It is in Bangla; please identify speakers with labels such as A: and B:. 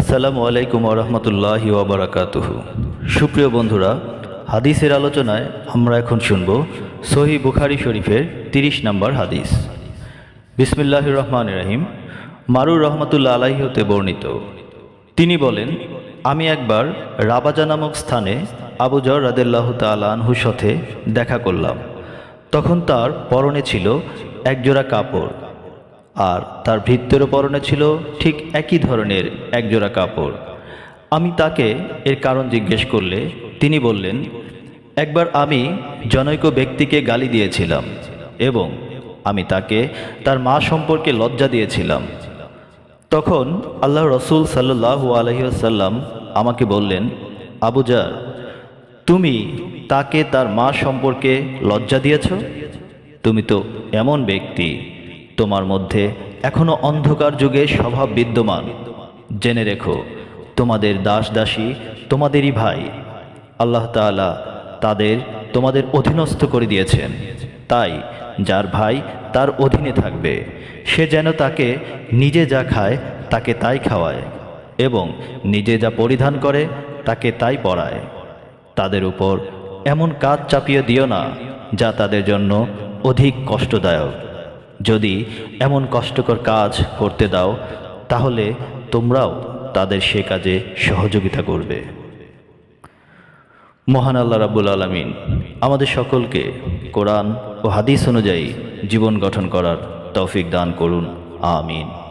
A: আসসালামু আলাইকুম রহমতুল্লাহ ওবরাকাতুহু সুপ্রিয় বন্ধুরা, হাদিসের আলোচনায় আমরা এখন শুনব সহি বুখারি শরীফের তিরিশ নম্বর হাদিস। বিসমিল্লাহ রহমান রাহিম। মারুর রহমতুল্লা আলাহি হতে বর্ণিত। তিনি বলেন, আমি একবার রাবাজা নামক স্থানে আবুজর রাদেল্লাহ তালানহুর সাথে দেখা করলাম। তখন তার পরনে ছিল একজোড়া কাপড়। আর তার ভৃত্যেরও পরনে ছিল ঠিক একই ধরনের একজোড়া কাপড়। আমি তাকে এর কারণ জিজ্ঞেস করলে তিনি বললেন, একবার আমি জনৈক ব্যক্তিকে গালি দিয়েছিলাম এবং আমি তাকে তার মা সম্পর্কে লজ্জা দিয়েছিলাম। তখন আল্লাহ রসুল সাল্লাহ আলহিসাল্লাম আমাকে বললেন আবুজার তুমি তাকে তার মা সম্পর্কে লজ্জা দিয়েছ? তুমি তো এমন ব্যক্তি। তোমার মধ্যে এখনও অন্ধকার যুগে স্বভাব বিদ্যমান। জেনে রেখো, তোমাদের দাস দাসী তোমাদেরই ভাই। আল্লাহ তাআলা তাদের তোমাদের অধীনস্থ করে দিয়েছেন। তাই যার ভাই তার অধীনে থাকবে। সে যেন তাকে নিজে যা খায়, তাকে তাই খাওয়ায় এবং নিজে যা পরিধান করে, তাকে তাই পরায় তাদের উপর এমন কাজ চাপিয়ে দিও না, যা তাদের জন্য অধিক কষ্টদায়ক। যদি এমন কষ্টকর কাজ করতে দাও, তাহলে তোমরাও তাদের সে কাজে সহযোগিতা করবে। মহান আল্লাহ রাবুল আলমিন, আমাদের সকলকে কোরআন ও হাদিস অনুযায়ী জীবন গঠন করার তৌফিক দান করুন। আমিন।